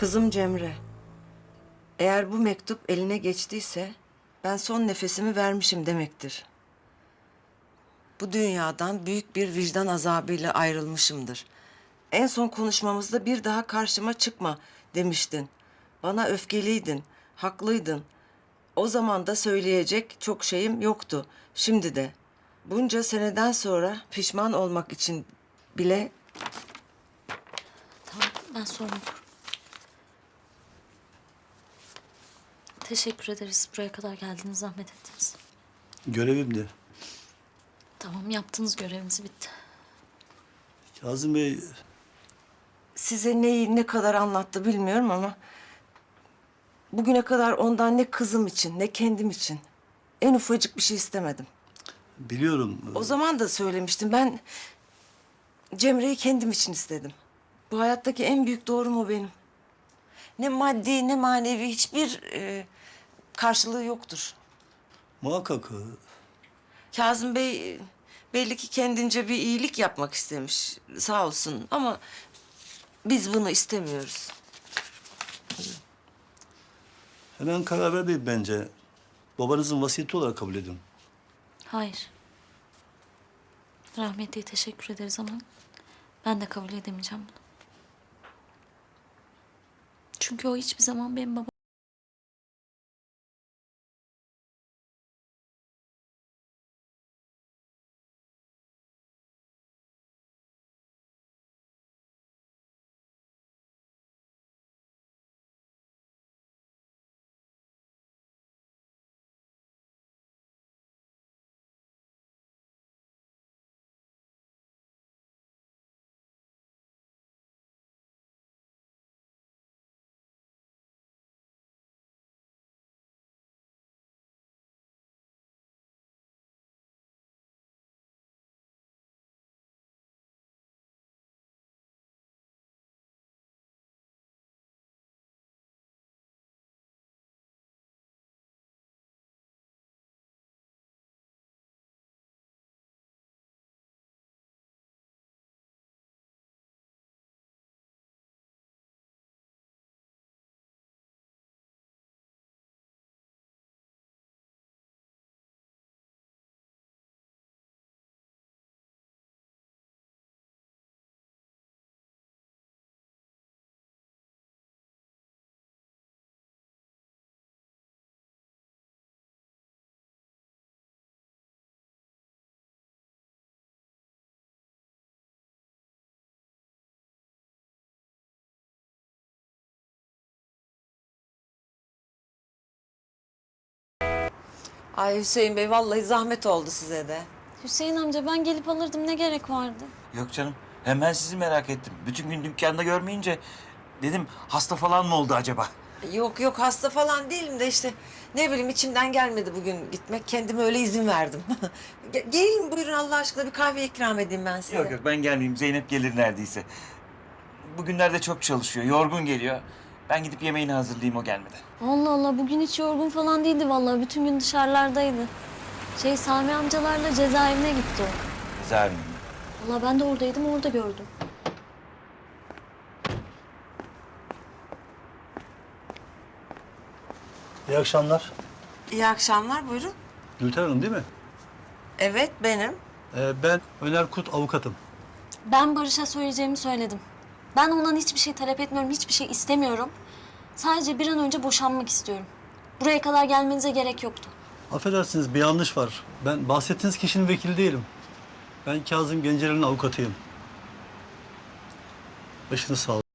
Kızım Cemre. Eğer bu mektup eline geçtiyse ben son nefesimi vermişim demektir. Bu dünyadan büyük bir vicdan azabıyla ayrılmışımdır. En son konuşmamızda bir daha karşıma çıkma demiştin. Bana öfkeliydin, haklıydın. O zaman da söyleyecek çok şeyim yoktu. Şimdi de. Bunca seneden sonra pişman olmak için bile Tamam ben sorun Teşekkür ederiz. Buraya kadar geldiniz, zahmet ettiniz. Görevimdi. Tamam yaptınız görevinizi bitti. Kazım Bey size neyi ne kadar anlattı bilmiyorum ama bugüne kadar ondan ne kızım için ne kendim için en ufacık bir şey istemedim. biliyorum. O zaman da söylemiştim ben Cemre'yi kendim için istedim. Bu hayattaki en büyük doğrum o benim. Ne maddi ne manevi hiçbir e, karşılığı yoktur. Muhakkak e, Kazım Bey e, belli ki kendince bir iyilik yapmak istemiş. Sağ olsun ama biz bunu istemiyoruz. hemen karar vermeyin bence. Babanızın vasiyeti olarak kabul edin. Hayır. Rahmetliye teşekkür ederiz ama ben de kabul edemeyeceğim bunu. Çünkü o hiçbir zaman benim babam. Ay Hüseyin Bey vallahi zahmet oldu size de. Hüseyin amca ben gelip alırdım ne gerek vardı? Yok canım. Hem ben sizi merak ettim. Bütün gün dükkanda görmeyince dedim hasta falan mı oldu acaba? Yok yok hasta falan değilim de işte ne bileyim içimden gelmedi bugün gitmek. Kendime öyle izin verdim. Ge- Gelin buyurun Allah aşkına bir kahve ikram edeyim ben size. Yok yok ben gelmeyeyim. Zeynep gelir neredeyse. Bugünlerde çok çalışıyor. Yorgun geliyor. Ben gidip yemeğini hazırlayayım o gelmeden. Allah Allah bugün hiç yorgun falan değildi vallahi. Bütün gün dışarılardaydı. Şey Sami amcalarla cezaevine gitti o. Güzel mi? Vallahi ben de oradaydım orada gördüm. İyi akşamlar. İyi akşamlar buyurun. Gülten Hanım değil mi? Evet benim. Ee, ben Öner Kut avukatım. Ben Barış'a söyleyeceğimi söyledim. Ben ondan hiçbir şey talep etmiyorum, hiçbir şey istemiyorum. Sadece bir an önce boşanmak istiyorum. Buraya kadar gelmenize gerek yoktu. Affedersiniz bir yanlış var. Ben bahsettiğiniz kişinin vekili değilim. Ben Kazım Genceler'in avukatıyım. Başınız sağ olsun.